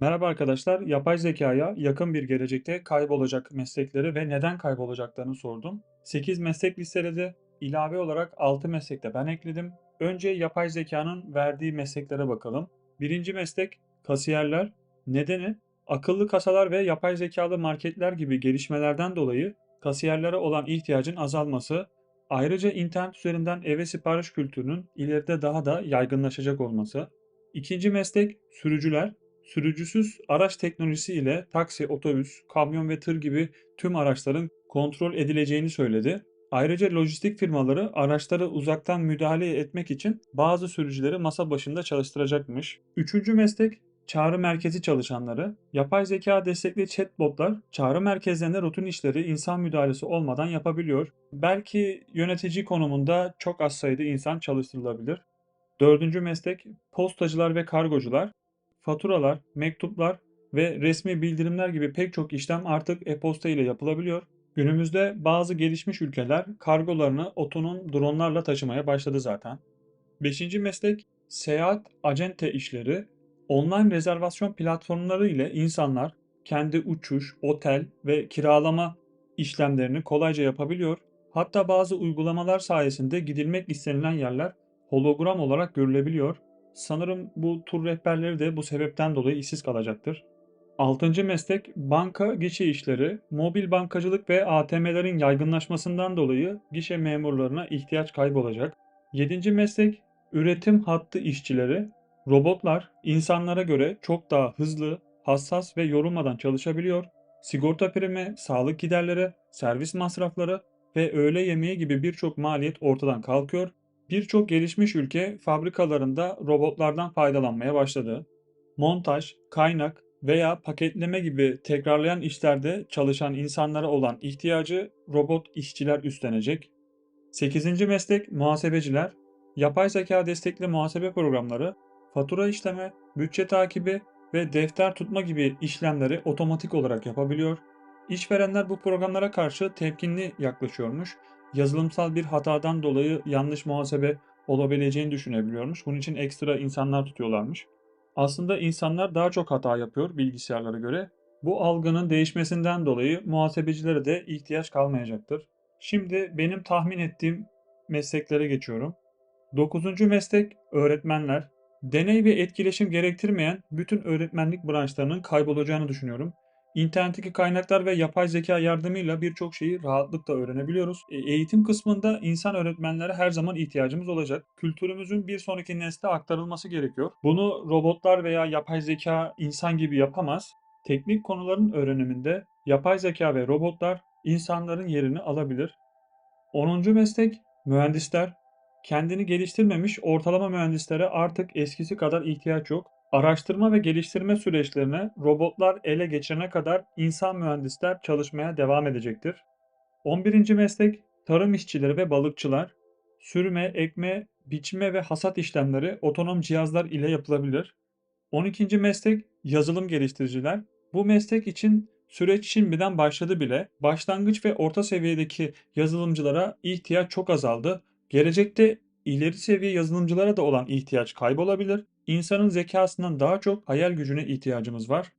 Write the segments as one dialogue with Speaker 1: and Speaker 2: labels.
Speaker 1: Merhaba arkadaşlar, yapay zekaya yakın bir gelecekte kaybolacak meslekleri ve neden kaybolacaklarını sordum. 8 meslek listeledi. İlave olarak 6 meslek de ben ekledim. Önce yapay zekanın verdiği mesleklere bakalım. Birinci meslek kasiyerler. Nedeni akıllı kasalar ve yapay zekalı marketler gibi gelişmelerden dolayı kasiyerlere olan ihtiyacın azalması, ayrıca internet üzerinden eve sipariş kültürünün ileride daha da yaygınlaşacak olması. İkinci meslek sürücüler. Sürücüsüz araç teknolojisi ile taksi, otobüs, kamyon ve tır gibi tüm araçların kontrol edileceğini söyledi. Ayrıca lojistik firmaları araçları uzaktan müdahale etmek için bazı sürücüleri masa başında çalıştıracakmış. Üçüncü meslek çağrı merkezi çalışanları. Yapay zeka destekli chatbotlar çağrı merkezlerinde rutin işleri insan müdahalesi olmadan yapabiliyor. Belki yönetici konumunda çok az sayıda insan çalıştırılabilir. Dördüncü meslek postacılar ve kargocular. Faturalar, mektuplar ve resmi bildirimler gibi pek çok işlem artık e-posta ile yapılabiliyor. Günümüzde bazı gelişmiş ülkeler kargolarını otonom dronlarla taşımaya başladı zaten. Beşinci meslek seyahat acente işleri. Online rezervasyon platformları ile insanlar kendi uçuş, otel ve kiralama işlemlerini kolayca yapabiliyor. Hatta bazı uygulamalar sayesinde gidilmek istenilen yerler hologram olarak görülebiliyor. Sanırım bu tur rehberleri de bu sebepten dolayı işsiz kalacaktır. Altıncı meslek banka gişe işleri. Mobil bankacılık ve ATM'lerin yaygınlaşmasından dolayı gişe memurlarına ihtiyaç kaybolacak. Yedinci meslek üretim hattı işçileri. Robotlar insanlara göre çok daha hızlı, hassas ve yorulmadan çalışabiliyor. Sigorta primi, sağlık giderleri, servis masrafları ve öğle yemeği gibi birçok maliyet ortadan kalkıyor. Birçok gelişmiş ülke fabrikalarında robotlardan faydalanmaya başladı. Montaj, kaynak veya paketleme gibi tekrarlayan işlerde çalışan insanlara olan ihtiyacı robot işçiler üstlenecek. Sekizinci meslek muhasebeciler. Yapay zeka destekli muhasebe programları, fatura işleme, bütçe takibi ve defter tutma gibi işlemleri otomatik olarak yapabiliyor. İşverenler bu programlara karşı temkinli yaklaşıyormuş. Yazılımsal bir hatadan dolayı yanlış muhasebe olabileceğini düşünebiliyormuş. Bunun için ekstra insanlar tutuyorlarmış. Aslında insanlar daha çok hata yapıyor bilgisayarlara göre. Bu algının değişmesinden dolayı muhasebecilere de ihtiyaç kalmayacaktır. Şimdi benim tahmin ettiğim mesleklere geçiyorum. Dokuzuncu meslek öğretmenler. Deney ve etkileşim gerektirmeyen bütün öğretmenlik branşlarının kaybolacağını düşünüyorum. İnternetteki kaynaklar ve yapay zeka yardımıyla birçok şeyi rahatlıkla öğrenebiliyoruz. E, eğitim kısmında insan öğretmenlere her zaman ihtiyacımız olacak. Kültürümüzün bir sonraki nesle aktarılması gerekiyor. Bunu robotlar veya yapay zeka insan gibi yapamaz. Teknik konuların öğreniminde yapay zeka ve robotlar insanların yerini alabilir. Onuncu meslek mühendisler. Kendini geliştirmemiş ortalama mühendislere artık eskisi kadar ihtiyaç yok. Araştırma ve geliştirme süreçlerini robotlar ele geçirene kadar insan mühendisler çalışmaya devam edecektir. 11. meslek tarım işçileri ve balıkçılar. Sürme, ekme, biçme ve hasat işlemleri otonom cihazlar ile yapılabilir. 12. meslek yazılım geliştiriciler. Bu meslek için süreç şimdiden başladı bile. Başlangıç ve orta seviyedeki yazılımcılara ihtiyaç çok azaldı. Gelecekte ileri seviye yazılımcılara da olan ihtiyaç kaybolabilir. İnsanın zekasından daha çok hayal gücüne ihtiyacımız var.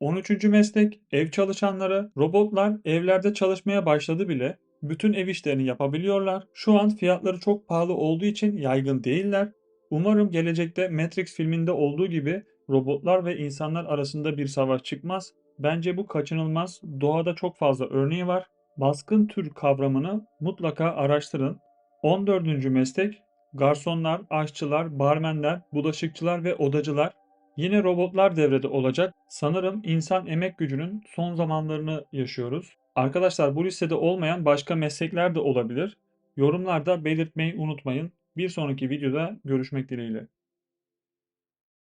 Speaker 1: 13. meslek ev çalışanları. Robotlar evlerde çalışmaya başladı bile. Bütün ev işlerini yapabiliyorlar. Şu an fiyatları çok pahalı olduğu için yaygın değiller. Umarım gelecekte Matrix filminde olduğu gibi robotlar ve insanlar arasında bir savaş çıkmaz. Bence bu kaçınılmaz. Doğada çok fazla örneği var. Baskın tür kavramını mutlaka araştırın. 14. meslek garsonlar, aşçılar, barmenler, bulaşıkçılar ve odacılar. Yine robotlar devrede olacak. Sanırım insan emek gücünün son zamanlarını yaşıyoruz. Arkadaşlar bu listede olmayan başka meslekler de olabilir. Yorumlarda belirtmeyi unutmayın. Bir sonraki videoda görüşmek dileğiyle.